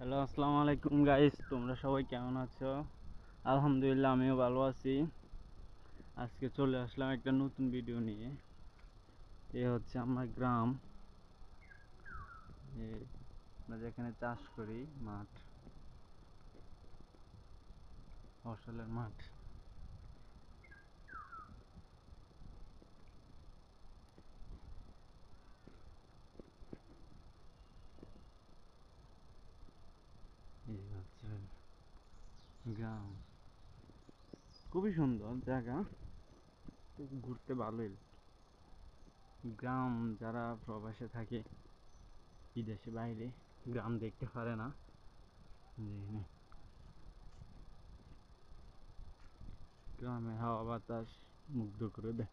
Hello, আসসালামু আলাইকুম guys তোমরা সবাই কেমন আছো? আলহামদুলিল্লাহ, আমিও ভালো আছি। আজকে চলে আসলাম একটা নতুন ভিডিও নিয়ে। এ হচ্ছে আমার গ্রাম। আমরা যেখানে চাষ করি, মাঠ। ফসলের মাঠ এই হচ্ছে গ্রাম। খুবই সুন্দর জায়গা। ঘুরতে ভালোই গ্রাম যারা প্রবাসে থাকে বিদেশে বাইরে গ্রাম দেখতে পারে না। গ্রামে হাওয়া বাতাস মুগ্ধ করে দেয়।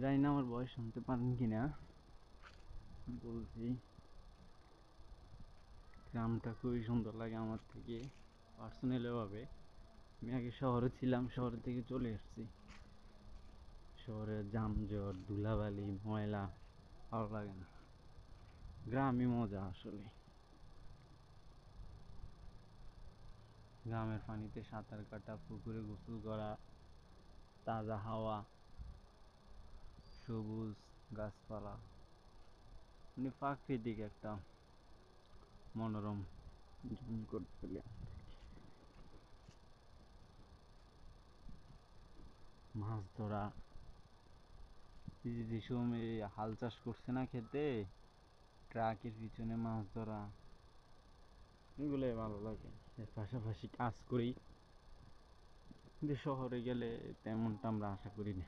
জানি না আমার বয়স শুনতে পারেন কিনা। বলছি। গ্রামটা খুবই সুন্দর লাগে আমার থেকে পার্সোনালি ভাবে আমি আগে শহরে ছিলাম, শহর থেকে চলে এসেছি। শহরে যানজট, ধুলাবালি, ময়লা, ভালো লাগে না। গ্রামই মজা আসলে। গ্রামের পানিতে সাঁতার কাটা, পুকুরে গোসল করা, তাজা হাওয়া, সবুজ গাছপালা। মানে প্রাকৃতিক একটা মনোরম জীবন করতে পেলে মাছ ধরা। যে যে সময় হাল চাষ করছে না খেতে ট্রাকের পিছনে মাছ ধরা। এগুলোই ভালো লাগে। এর পাশাপাশি কাজ করি। কিন্তু শহরে গেলে তেমনটা আমরা আশা করি না।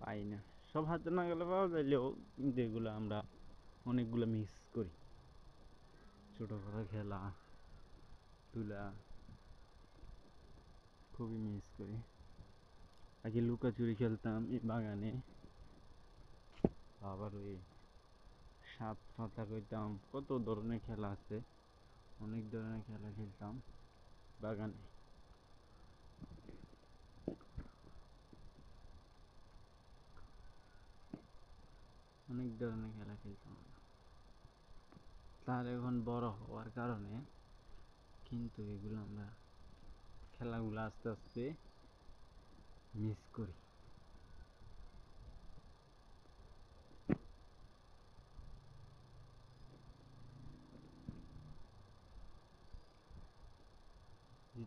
পাই না। সব হাতে না গেলে পাওয়া যাইলেও কিন্তু এগুলো আমরা অনেকগুলো মিস করি। ছোটোবেলা খেলা, তুলা, খুবই মিস করি। আগে লুকাচুরি খেলতাম এই বাগানে। আবার ওই সাপ ফাতা করতাম কত ধরনের খেলা আছে। অনেক ধরনের খেলা খেলতাম বাগানে। অনেক ধরনের খেলা খেলতাম তার এখন বড় হওয়ার কারণে কিন্তু এগুলো আমরা খেলাগুলো আস্তে আস্তে মিস করি।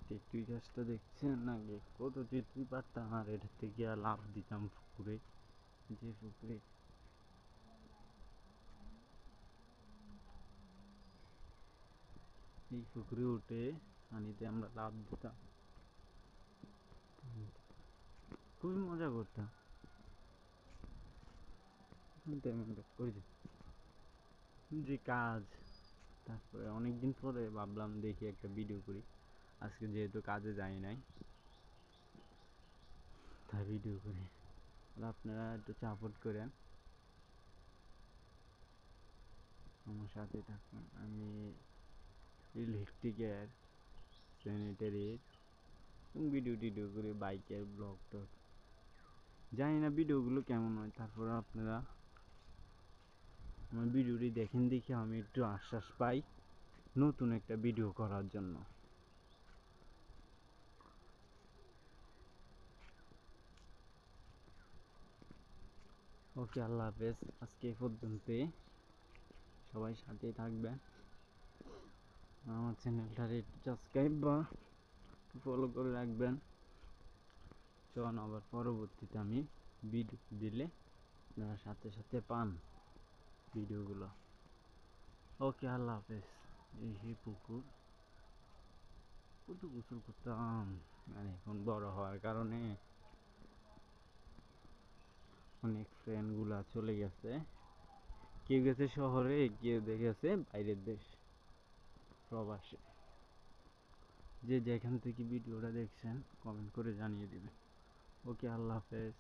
তেঁতুই গাছটা দেখছেন আগে? কত তেঁতুই পারতাম আর এটা থেকে আর লাভ দিতাম পুকুরে, যে পুকুরে এই পুকুরে উঠে পানিতে আমরা লাভ দিতাম। খুবই মজা করতাম। যে কাজ, তারপরে অনেকদিন পরে ভাবলাম দেখি একটা ভিডিও করি। আজকে যেহেতু কাজে যাই নাই, তাই ভিডিও করি। আপনারা একটু সাপোর্ট করেন। আমার সাথে থাকুন, আমি ইলেকট্রিকের, স্যানিটারির ভিডিও টিডিও করি বাইকের ব্লগ টক জানি না ভিডিওগুলো কেমন হয়, তারপরে আপনারা আমার ভিডিওটি দেখেন দেখে আমি একটু আশ্বাস পাই নতুন একটা ভিডিও করার জন্য। ওকে, আল্লাহ হাফেজ। আজকে এই পর্যন্তই। সবাই সাথেই থাকবেন। আমার চ্যানেলটার একটু সাবস্ক্রাইব বা ফলো করে রাখবেন। চলুন আবার পরবর্তীতে আমি ভিডিও দিলে আপনারা সাথে সাথে পান ভিডিওগুলো ওকে, আল্লাহ হাফেজ। এই সেই পুকুর, কত গোসল করতাম। মানে এখন বড় হওয়ার কারণে অনেক ফ্রেন্ডগুলা চলে গেছে। কেউ গেছে শহরে, কেউ গেছে বাইরের দেশ। প্রবাসে। যে যেখান থেকে ভিডিওটা দেখছেন কমেন্ট করে জানিয়ে দিবেন। ওকে, আল্লাহ হাফেজ।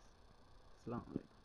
আসসালামু আলাইকুম।